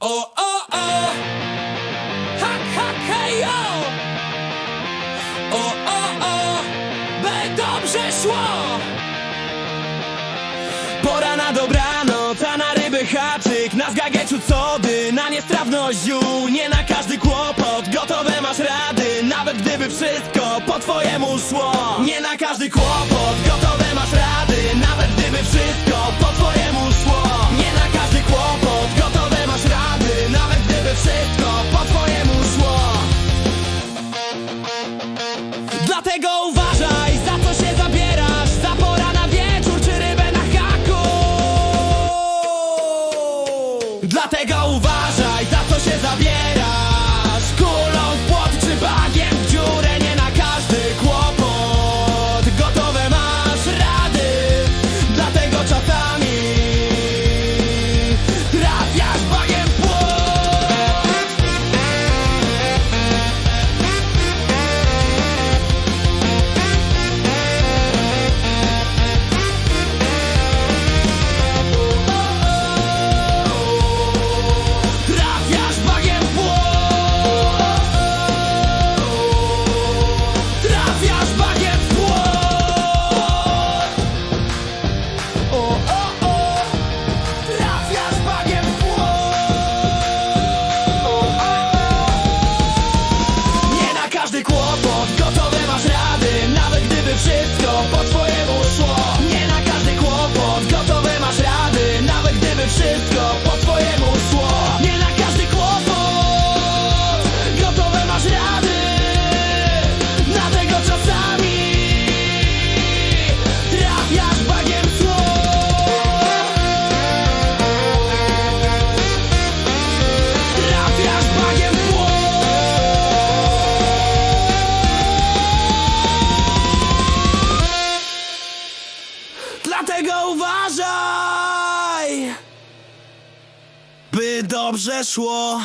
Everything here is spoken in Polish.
O, o, o! Ha, ha, hej, yo! O, o, o! By dobrze szło! Pora na dobranoc, a na ryby haczyk Na zgageciu cody, na niestrawność ziół Nie na każdy kłopot, gotowe masz rady Nawet gdyby wszystko po twojemu szło Nie na każdy kłopot, Dlatego uważaj, za co się zabierasz? Za pora na wieczór, czy rybę na haku? Dlatego kłopot. Gotowe masz rady Nawet gdyby wszystko po twojemu Dlatego uważaj, by dobrze szło.